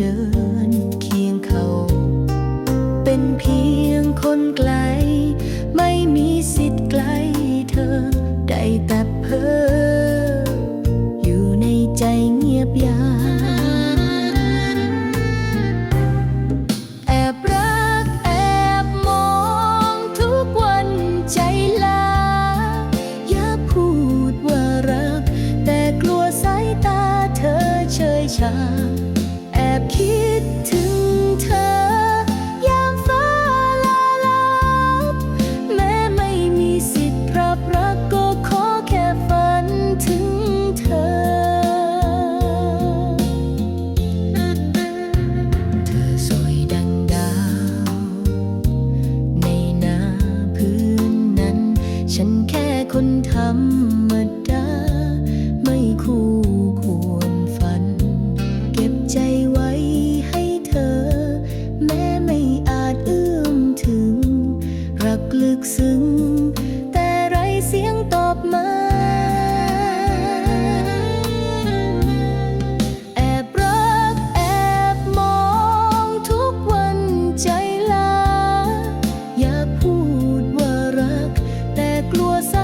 เดินเคียงเขา เป็นเพียงคนไกล ไม่มีสิทธิ์ไกลเธอ ได้แต่เพ้ออยู่ในใจเงียบยามแอบรักแอบมองทุกวันใจลา อย่าพูดว่ารัก แต่กลัวสายตาเธอเฉยชา บคิดถึงเธอยามฟ้าลาลับแม้ไม่มีสิทธิ์พรับรักก็ขอแค่ฝันถึงเธอ เธอสวยดังดาว ในหน้าพื้นนั้น ฉันแค่คนธรร แม้ไม่อาจเอื้อมถึง รักลึกซึ้ง แต่ไรเสียงตอบมา แอบรักแอบมองทุกวันใจลา อยาพูดว่ารัก แต่กลัวส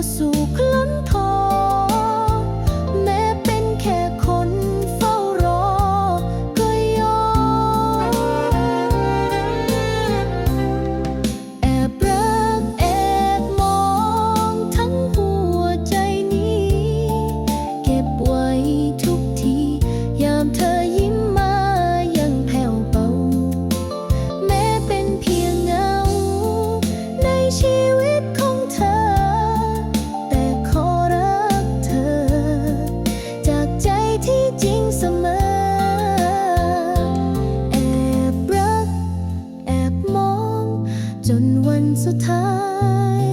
So sukla จนวันสุดท้าย